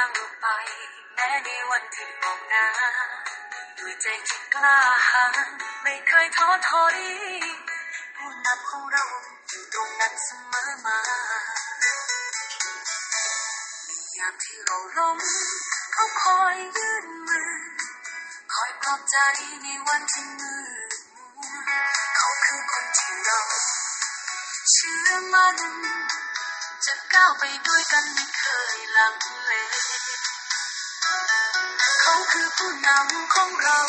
างออกไป แม้ในวันที่มองหน้าด้วยใจที่กล้าหาญไม่เคยท้อถอยผู้นำของเราอยู่ตรงนั้นเสมอมาในยามที่เราล้มเขาคอยยื่นมือ คอยปลอบใจในวันที่มืดมัวเขาคือคนที่เราเชื่อมันจะก้าวไปด้วยกันไม่เคยลังเล เขาคือผู้นำของเรา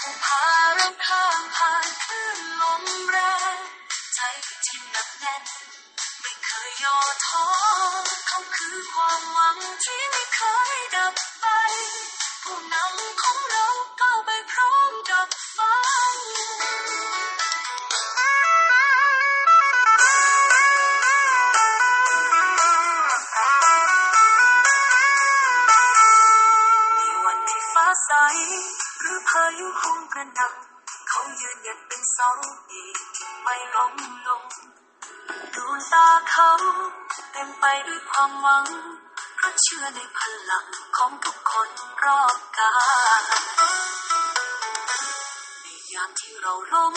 ผู้พาเราข้ามผ่านคลื่นลมแรงใจที่หนักแน่น ไม่เคยย่อท้อเขาคือความหวังที่ไม่เคย หรือพายุคงกระหน่ำเขายืนหยัดเป็นเสาเอกที่ไม่ล้มลงดวงตาเขาเต็มไปด้วยความหวังเพราะเชื่อในพลังของทุกคนรอบกายในยามที่เราล้ม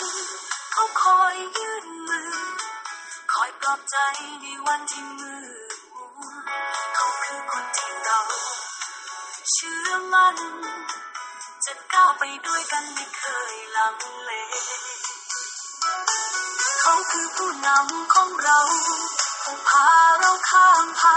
เขาคอยยื่นมือ คอยปลอบใจในวันที่มืดมัวเขาคือคนที่เราเชื่อมั่น จะก้าวไปด้วยกันไม่เคยลังเล เขาคือผู้นำของเรา ผู้พาเราข้ามผ่าน